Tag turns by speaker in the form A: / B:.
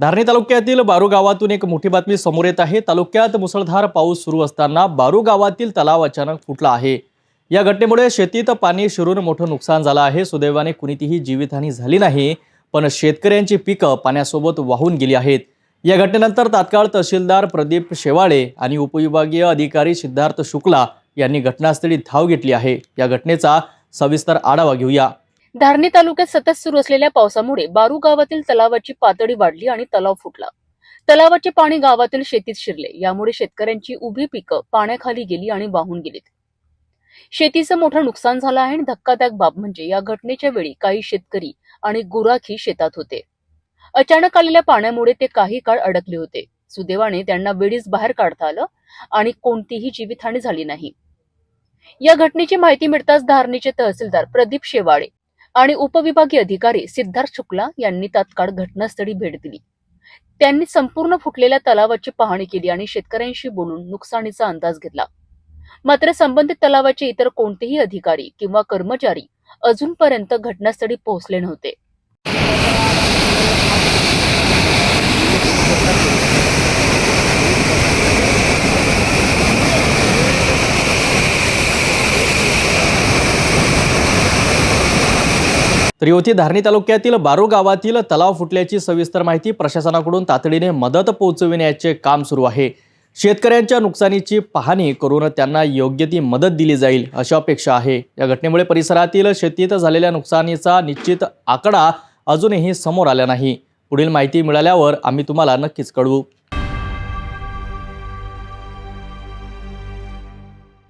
A: धारणी तालुक्यातील बारू गावातून एक मोठी बातमी समोर येत आहे. तालुक्यात मुसळधार पाऊस सुरू असताना बारू गावातील तलाव अचानक फुटला आहे. या घटनेमुळे शेतीत पाणी शिरून मोठं नुकसान झालं आहे. सुदैवाने कुणीतीही जीवितहानी झाली नाही पण शेतकऱ्यांची पिकं पाण्यासोबत वाहून गेली आहेत. या घटनेनंतर तात्काळ तहसीलदार प्रदीप शेवाळे आणि उपविभागीय अधिकारी सिद्धार्थ शुक्ला यांनी घटनास्थळी धाव घेतली आहे. या घटनेचा सविस्तर आढावा घेऊया.
B: धारणी तालुक्यात सतत सुरू असलेल्या पावसामुळे बारू गावातील तलावाची पातळी वाढली आणि तलाव फुटला. तलावाचे पाणी गावातील शेतीत शिरले. यामुळे शेतकऱ्यांची उभी पिकं पाण्याखाली गेली आणि वाहून गेलीत. शेतीचं मोठं नुकसान झालं आहे आणि धक्कादायक बाब म्हणजे या घटनेच्या वेळी काही शेतकरी आणि गुराखी शेतात होते. अचानक आलेल्या पाण्यामुळे ते काही काळ अडकले होते. सुदैवाने त्यांना वेळीच बाहेर काढता आलं आणि कोणतीही जीवितहानी झाली नाही. या घटनेची माहिती मिळताच धारणीचे तहसीलदार प्रदीप शेवाळे आणि उपविभागीय अधिकारी सिद्धार्थ शुक्ला यांनी तात्काळ घटनास्थळी भेट दिली. त्यांनी संपूर्ण फुटलेल्या तलावाची पाहणी केली आणि शेतकऱ्यांशी बोलून नुकसानीचा अंदाज घेतला. मात्र संबंधित तलावाचे इतर कोणतेही अधिकारी किंवा कर्मचारी अजूनपर्यंत घटनास्थळी पोहोचले नव्हते.
A: तर युवती धारणी तालुक्यातील बारो गावातील तलाव फुटल्याची सविस्तर माहिती प्रशासनाकडून तातडीने मदत पोहोचविण्याचे काम सुरू आहे. शेतकऱ्यांच्या नुकसानीची पाहणी करून त्यांना योग्य ती मदत दिली जाईल अशी अपेक्षा आहे. या घटनेमुळे परिसरातील शेतीत झालेल्या नुकसानीचा निश्चित आकडा अजूनही समोर आला नाही. पुढील माहिती मिळाल्यावर आम्ही तुम्हाला नक्कीच कळवू.